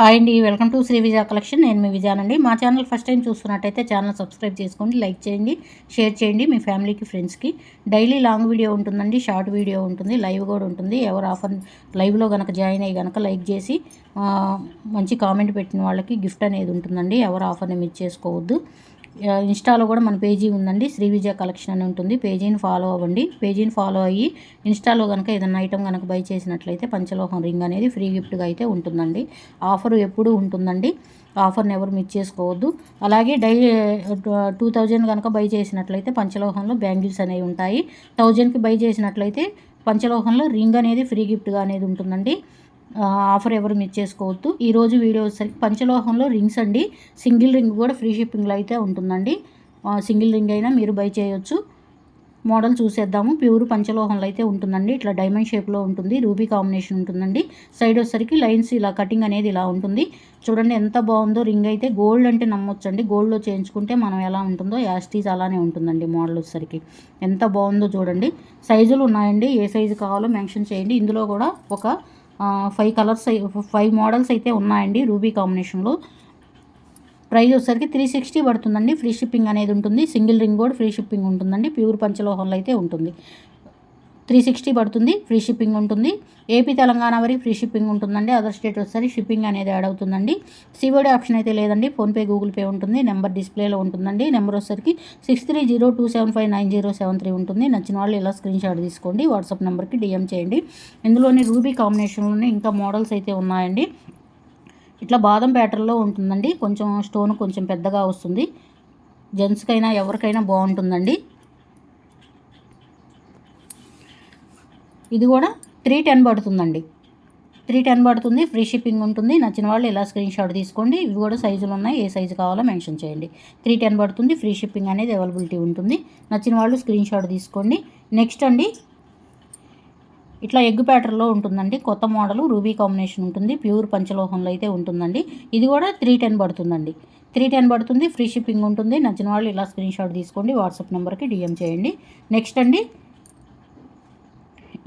Hi అండి welcome to Shri Vijaya collection. నేను మీ విజయానండి మా ఛానల్ ఫస్ట్ టైం చూస్తున్నట్టయితే ఛానల్ సబ్స్క్రైబ్ చేసుకోండి లైక్ చేయండి షేర్ చేయండి మీ ఫ్యామిలీకి ఫ్రెండ్స్కి. డైలీ లాంగ్ వీడియో ఉంటుందండి షార్ట్ వీడియో ఉంటుంది లైవ్ కూడా ఉంటుంది. ఎవరు ఆఫర్ లైవ్లో కనుక జాయిన్ అయ్యి కనుక లైక్ చేసి మంచి కామెంట్ పెట్టిన వాళ్ళకి గిఫ్ట్ అనేది ఉంటుందండి. ఎవరు ఆఫర్ని మిస్ చేసుకోవద్దు. ఇన్స్టాలో కూడా మన పేజీ ఉందండి. శ్రీ విజయ కలెక్షన్ అని ఉంటుంది. పేజీని ఫాలో అవ్వండి. పేజీని ఫాలో అయ్యి ఇన్స్టాలో కనుక ఏదైనా ఐటమ్ కనుక బై చేసినట్లయితే పంచలోహం రింగ్ అనేది ఫ్రీ గిఫ్ట్గా అయితే ఉంటుందండి. ఆఫర్ ఎప్పుడు ఉంటుందండి. ఆఫర్ని ఎవరు మిస్ చేసుకోవద్దు. అలాగే డైలీ టూ థౌజండ్ కనుక బై చేసినట్లయితే పంచలోహంలో బ్యాంగిల్స్ అనేవి ఉంటాయి. థౌజండ్కి బై చేసినట్లయితే పంచలోహంలో రింగ్ అనేది ఫ్రీ గిఫ్ట్గా అనేది ఉంటుందండి. ఆఫర్ ఎవరు మిస్ చేసుకోవద్దు. ఈరోజు వీడియో వచ్చేసరికి పంచలోహంలో రింగ్స్ అండి. సింగిల్ రింగ్ కూడా ఫ్రీ షిప్పింగ్లో అయితే ఉంటుందండి. సింగిల్ రింగ్ అయినా మీరు బై చేయొచ్చు. మోడల్ చూసేద్దాము. ప్యూర్ పంచలోహంలో అయితే ఉంటుందండి. ఇట్లా డైమండ్ షేప్లో ఉంటుంది. రూబీ కాంబినేషన్ ఉంటుందండి. సైడ్ వచ్చేసరికి లైన్స్ ఇలా కటింగ్ అనేది ఇలా ఉంటుంది. చూడండి ఎంత బాగుందో రింగ్ అయితే. గోల్డ్ అంటే నమ్మొచ్చండి. గోల్డ్లో చేయించుకుంటే మనం ఎలా ఉంటుందో యాస్టీజ్ అలానే ఉంటుందండి మోడల్ వచ్చేసరికి. ఎంత బాగుందో చూడండి. సైజులు ఉన్నాయండి. ఏ సైజు కావాలో మెన్షన్ చేయండి. ఇందులో కూడా ఒక ఫైవ్ కలర్స్ ఫైవ్ మోడల్స్ అయితే ఉన్నాయండి రూబీ కాంబినేషన్లో ప్రైస్ వచ్చేసరికి త్రీ సిక్స్టీ పడుతుందండి. ఫ్రీ షిప్పింగ్ అనేది ఉంటుంది. సింగిల్ రింగ్ కూడా ఫ్రీ షిప్పింగ్ ఉంటుందండి. ప్యూర్ పంచలోహంలో అయితే ఉంటుంది. త్రీ సిక్స్టీ పడుతుంది ఫ్రీ షిప్పింగ్ ఉంటుంది. ఏపీ తెలంగాణ వరకు ఫ్రీ షిప్పింగ్ ఉంటుందండి. అదర్ స్టేట్ వచ్చేసరికి షిప్పింగ్ అనేది యాడ్ అవుతుందండి. సివోడి ఆప్షన్ అయితే లేదండి. ఫోన్పే గూగుల్ పే ఉంటుంది. నెంబర్ డిస్ప్లేలో ఉంటుందండి. నెంబర్ వచ్చేసరికి six three zero two seven five nine zero seven three ఉంటుంది. నచ్చిన వాళ్ళు ఇలా స్క్రీన్ షాట్ తీసుకోండి. వాట్సాప్ నెంబర్కి డిఎం చేయండి. ఇందులోని రూబీ కాంబినేషన్లోనే ఇంకా మోడల్స్ అయితే ఉన్నాయండి. ఇట్లా బాదం ప్యాటర్న్లో ఉంటుందండి. కొంచెం స్టోన్ కొంచెం పెద్దగా వస్తుంది. జెంట్స్కైనా ఎవరికైనా బాగుంటుందండి. ఇది కూడా త్రీ టెన్ పడుతుందండి. త్రీ టెన్ పడుతుంది ఫ్రీ షిప్పింగ్ ఉంటుంది. నచ్చిన వాళ్ళు ఇలా స్క్రీన్ షాట్ తీసుకోండి. ఇవి కూడా సైజులు ఉన్నాయి. ఏ సైజు కావాలో మెన్షన్ చేయండి. త్రీ టెన్ పడుతుంది ఫ్రీ షిప్పింగ్ అనేది అవైలబిలిటీ ఉంటుంది. నచ్చిన వాళ్ళు స్క్రీన్ షాట్ తీసుకోండి. నెక్స్ట్ అండి ఇట్లా ఎగ్ ప్యాటర్లో ఉంటుందండి. కొత్త మోడల్ రూబీ కాంబినేషన్ ఉంటుంది. ప్యూర్ పంచలోహంలో అయితే ఉంటుందండి. ఇది కూడా త్రీ టెన్ పడుతుందండి. త్రీ టెన్ పడుతుంది ఫ్రీ షిప్పింగ్ ఉంటుంది. నచ్చిన వాళ్ళు ఇలా స్క్రీన్ షాట్ తీసుకోండి. వాట్సాప్ నెంబర్కి డిఎం చేయండి. నెక్స్ట్ అండి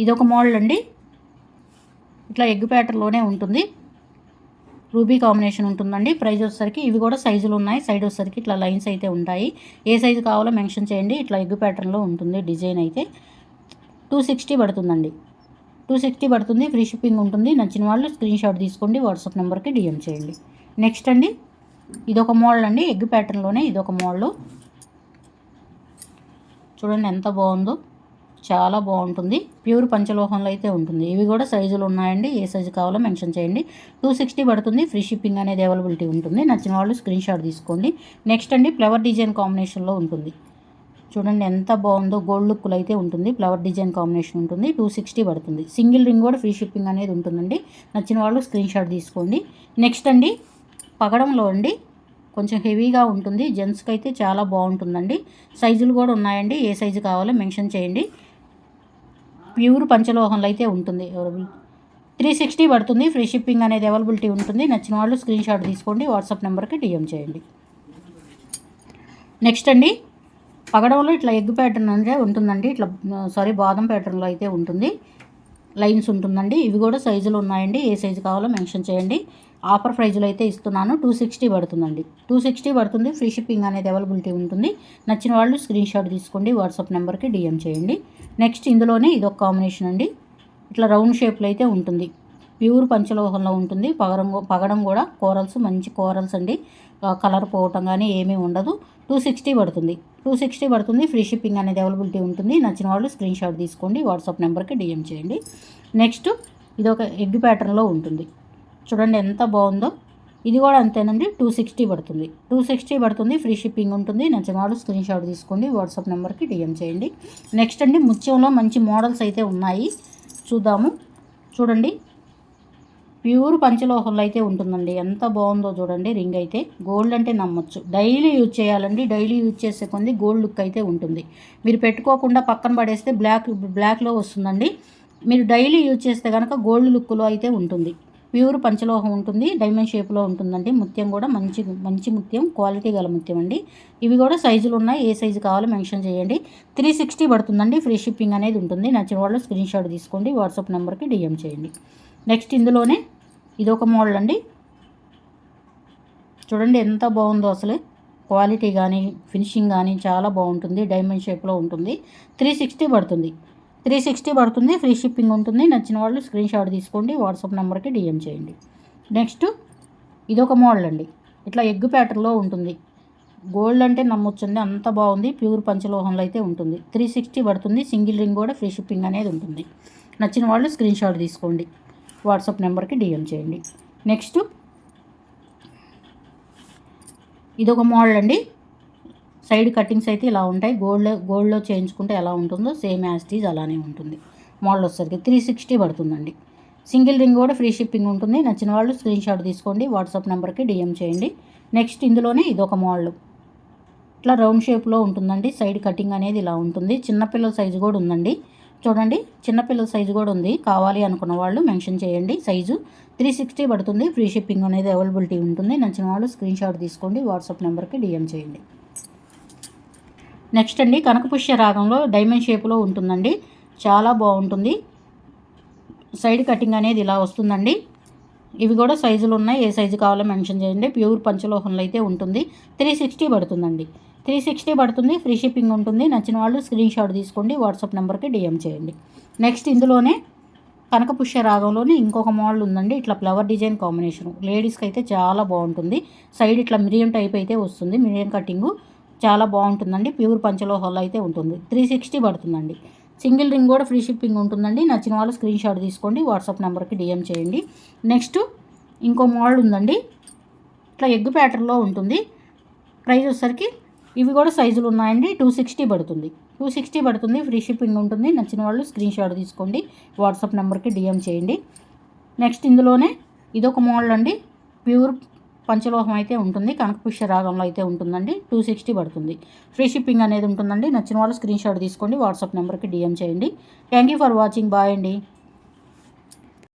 ఇది ఒక మోడల్ అండి. ఇట్లా ఎగ్ ప్యాటర్లోనే ఉంటుంది. రూబీ కాంబినేషన్ ఉంటుందండి. ప్రైజ్ వచ్చేసరికి ఇవి కూడా సైజులు ఉన్నాయి. సైడ్ వచ్చేసరికి ఇట్లా లైన్స్ అయితే ఉంటాయి. ఏ సైజు కావాలో మెన్షన్ చేయండి. ఇట్లా ఎగ్ ప్యాటర్న్లో ఉంటుంది డిజైన్ అయితే. టూ సిక్స్టీ పడుతుందండి. టూ సిక్స్టీ పడుతుంది. ఫ్రీ షిప్పింగ్ ఉంటుంది. నచ్చిన వాళ్ళు స్క్రీన్ షాట్ తీసుకోండి. వాట్సాప్ నెంబర్కి డిఎం చేయండి. నెక్స్ట్ అండి. ఇదొక మోడల్ అండి. ఎగ్ ప్యాటర్న్లోనే ఇదొక మోడల్. చూడండి ఎంత బాగుందో. చాలా బాగుంటుంది. ప్యూర్ పంచలోహంలో అయితే ఉంటుంది. ఇవి కూడా సైజులు ఉన్నాయండి. ఏ సైజు కావాలో మెన్షన్ చేయండి. టూ సిక్స్టీ పడుతుంది. ఫ్రీ షిప్పింగ్ అనేది అవైలబిలిటీ ఉంటుంది. నచ్చిన వాళ్ళు స్క్రీన్ షాట్ తీసుకోండి. నెక్స్ట్ అండి ఫ్లవర్ డిజైన్ కాంబినేషన్లో ఉంటుంది. చూడండి ఎంత బాగుందో గోల్డ్ లుక్లో అయితే ఉంటుంది. ఫ్లవర్ డిజైన్ కాంబినేషన్ ఉంటుంది. టూ సిక్స్టీ పడుతుంది. సింగిల్ రింగ్ కూడా ఫ్రీ షిప్పింగ్ అనేది ఉంటుందండి. నచ్చిన వాళ్ళు స్క్రీన్ షాట్ తీసుకోండి. నెక్స్ట్ అండి పగడంలో అండి కొంచెం హెవీగా ఉంటుంది. జెంట్స్కి అయితే చాలా బాగుంటుందండి. సైజులు కూడా ఉన్నాయండి. ఏ సైజు కావాలో మెన్షన్ చేయండి. ప్యూర్ పంచలోహంలో అయితే ఉంటుంది అవైలబుల్ త్రీ సిక్స్టీ పడుతుంది ఫ్రీ షిప్పింగ్ అనేది అవైలబిలిటీ ఉంటుంది. నచ్చిన వాళ్ళు స్క్రీన్ షాట్ తీసుకోండి వాట్సాప్ నెంబర్కి డిఎం చేయండి. నెక్స్ట్ అండి పగడంలో ఇట్లా ఎగ్ ప్యాటర్న్ అంటే ఉంటుందండి. ఇట్లా సారీ బాదం ప్యాటర్న్లో అయితే ఉంటుంది. లైన్స్ ఉంటుందండి. ఇవి కూడా సైజులు ఉన్నాయండి. ఏ సైజు కావాలో మెన్షన్ చేయండి. ఆఫర్ ప్రైజ్లో అయితే ఇస్తున్నాను. టూ సిక్స్టీ పడుతుందండి. టూ సిక్స్టీ పడుతుంది. ఫ్రీ షిప్పింగ్ అనేది అవైలబిలిటీ ఉంటుంది. నచ్చిన వాళ్ళు స్క్రీన్ షాట్ తీసుకోండి. వాట్సాప్ నెంబర్కి డిఎం చేయండి. నెక్స్ట్ ఇందులోనే ఇదొక కాంబినేషన్ అండి. ఇట్లా రౌండ్ షేప్లో అయితే ఉంటుంది. ప్యూర్ పంచలోహంలో ఉంటుంది. పగడం పగడం కూడా కోరల్స్ మంచి కోరల్స్ అండి. కలర్ పోవటం కానీ ఏమీ ఉండదు. టూ సిక్స్టీ పడుతుంది. టూ సిక్స్టీ పడుతుంది. ఫ్రీ షిప్పింగ్ అనేది అవైలబిలిటీ ఉంటుంది. నచ్చిన వాళ్ళు స్క్రీన్ షాట్ తీసుకోండి. వాట్సాప్ నెంబర్కి డిఎం చేయండి. నెక్స్ట్ ఇది ఒక ఎగ్ ప్యాటర్న్లో ఉంటుంది. చూడండి ఎంత బాగుందో. ఇది కూడా అంతేనండి టూ సిక్స్టీ పడుతుంది. టూ సిక్స్టీ పడుతుంది ఫ్రీ షిప్పింగ్ ఉంటుంది. నచ్చమాడు స్క్రీన్ షాట్ తీసుకోండి వాట్సాప్ నెంబర్కి డిఎం చేయండి. నెక్స్ట్ అండి ముత్యంలో మంచి మోడల్స్ అయితే ఉన్నాయి. చూద్దాము. చూడండి. ప్యూర్ పంచలోహంలో అయితే ఉంటుందండి. ఎంత బాగుందో చూడండి రింగ్ అయితే. గోల్డ్ అంటే నమ్మొచ్చు. డైలీ యూజ్ చేయాలండి. డైలీ యూజ్ చేసే కొంది గోల్డ్ లుక్ అయితే ఉంటుంది. మీరు పెట్టుకోకుండా పక్కన పడేస్తే బ్లాక్ బ్లాక్లో వస్తుందండి. మీరు డైలీ యూజ్ చేస్తే కనుక గోల్డ్ లుక్లో అయితే ఉంటుంది. ప్యూర్ పంచలోహం ఉంటుంది డైమండ్ షేప్లో ఉంటుందండి. ముత్యం కూడా మంచి మంచి ముత్యం క్వాలిటీ గల ముత్యం అండి. ఇవి కూడా సైజులు ఉన్నాయి ఏ సైజు కావాలో మెన్షన్ చేయండి. త్రీ సిక్స్టీ పడుతుందండి ఫ్రీ షిప్పింగ్ అనేది ఉంటుంది. నచ్చిన వాళ్ళు స్క్రీన్ షాట్ తీసుకోండి వాట్సాప్ నెంబర్కి డిఎం చేయండి. నెక్స్ట్ ఇందులోనే ఇది ఒక మోడల్ అండి. చూడండి ఎంత బాగుందో అసలు. క్వాలిటీ కానీ ఫినిషింగ్ కానీ చాలా బాగుంటుంది డైమండ్ షేప్లో ఉంటుంది. త్రీ సిక్స్టీ పడుతుంది. త్రీ సిక్స్టీ పడుతుంది ఫ్రీ షిప్పింగ్ ఉంటుంది. నచ్చిన వాళ్ళు స్క్రీన్ షాట్ తీసుకోండి వాట్సాప్ నెంబర్కి డిఎం చేయండి. నెక్స్ట్ ఇదొక మోడల్ అండి. ఇట్లా ఎగ్ ప్యాటర్న్లో ఉంటుంది. గోల్డ్ అంటే నమ్మొచ్చండి అంత బాగుంది. ప్యూర్ పంచలోహంలో అయితే ఉంటుంది. త్రీ సిక్స్టీ పడుతుంది సింగిల్ రింగ్ కూడా ఫ్రీ షిప్పింగ్ అనేది ఉంటుంది. నచ్చిన వాళ్ళు స్క్రీన్ షాట్ తీసుకోండి వాట్సాప్ నెంబర్కి డిఎం చేయండి. నెక్స్ట్ ఇదొక మోడల్ అండి. సైడ్ కటింగ్స్ అయితే ఇలా ఉంటాయి. గోల్డ్ గోల్డ్లో చేయించుకుంటే ఎలా ఉంటుందో సేమ్ యాస్టీజ్ అలానే ఉంటుంది. మోడల్ వచ్చేసరికి త్రీ సిక్స్టీ పడుతుందండి. సింగిల్ రింగ్ కూడా ఫ్రీ షిప్పింగ్ ఉంటుంది. నచ్చిన వాళ్ళు స్క్రీన్ షాట్ తీసుకోండి వాట్సాప్ నెంబర్కి డిఎం చేయండి. నెక్స్ట్ ఇందులోనే ఇదొక మోడల్. ఇట్లా రౌండ్ షేప్లో ఉంటుందండి. సైడ్ కటింగ్ అనేది ఇలా ఉంటుంది. చిన్నపిల్లల సైజు కూడా ఉందండి. చూడండి చిన్నపిల్లల సైజు కూడా ఉంది. కావాలి అనుకున్న వాళ్ళు మెన్షన్ చేయండి. సైజు త్రీ సిక్స్టీ పడుతుంది. ఫ్రీ షిప్పింగ్ అనేది అవైలబిలిటీ ఉంటుంది. నచ్చిన వాళ్ళు స్క్రీన్ షాట్ తీసుకోండి వాట్సాప్ నెంబర్కి డిఎం చేయండి. నెక్స్ట్ అండి కనకపుష్య రాగంలో డైమండ్ షేప్లో ఉంటుందండి. చాలా బాగుంటుంది. సైడ్ కటింగ్ అనేది ఇలా వస్తుందండి. ఇవి కూడా సైజులు ఉన్నాయి. ఏ సైజు కావాలో మెన్షన్ చేయండి. ప్యూర్ పంచలోహంలో అయితే ఉంటుంది. త్రీ సిక్స్టీ పడుతుందండి. త్రీ సిక్స్టీ పడుతుంది. ఫ్రీ షిప్పింగ్ ఉంటుంది. నచ్చిన వాళ్ళు స్క్రీన్ షాట్ తీసుకోండి. వాట్సాప్ నెంబర్కి డిఎం చేయండి. నెక్స్ట్ ఇందులోనే కనకపుష్య రాగంలోనే ఇంకొక మోడల్ ఉందండి. ఇట్లా ఫ్లవర్ డిజైన్ కాంబినేషన్. లేడీస్కి అయితే చాలా బాగుంటుంది. సైడ్ ఇట్లా మిరియం టైప్ అయితే వస్తుంది. మిరియం కటింగు. చాలా బాగుంటుందండి. ప్యూర్ పంచలోహాల్లో అయితే ఉంటుంది. త్రీ సిక్స్టీ పడుతుందండి. సింగిల్ రింగ్ కూడా ఫ్రీ షిప్పింగ్ ఉంటుందండి. నచ్చిన వాళ్ళు స్క్రీన్ షాట్ తీసుకోండి. వాట్సాప్ నెంబర్కి డిఎం చేయండి. నెక్స్ట్ ఇంకో మోడల్ ఉందండి. ఇట్లా ఎగ్ ప్యాటర్న్లో ఉంటుంది. ప్రైస్ వచ్చేసరికి ఇవి కూడా సైజులు ఉన్నాయండి. టూ సిక్స్టీ పడుతుంది. టూ సిక్స్టీ పడుతుంది. ఫ్రీ షిప్పింగ్ ఉంటుంది. నచ్చిన వాళ్ళు స్క్రీన్ షాట్ తీసుకోండి. వాట్సాప్ నెంబర్కి డిఎం చేయండి. నెక్స్ట్ ఇందులోనే ఇదొక మోడల్ అండి. ప్యూర్ పంచలోహం అయితే ఉంటుంది కనకపుష్య రాగంలో అయితే ఉంటుందండి. టూ సిక్స్టీ పడుతుంది. ఫ్రీ షిప్పింగ్ అనేది ఉంటుందండి. నచ్చిన వాళ్ళు స్క్రీన్ షాట్ తీసుకోండి వాట్సాప్ నెంబర్కి డిఎం చేయండి. Thank you for watching bye అండి.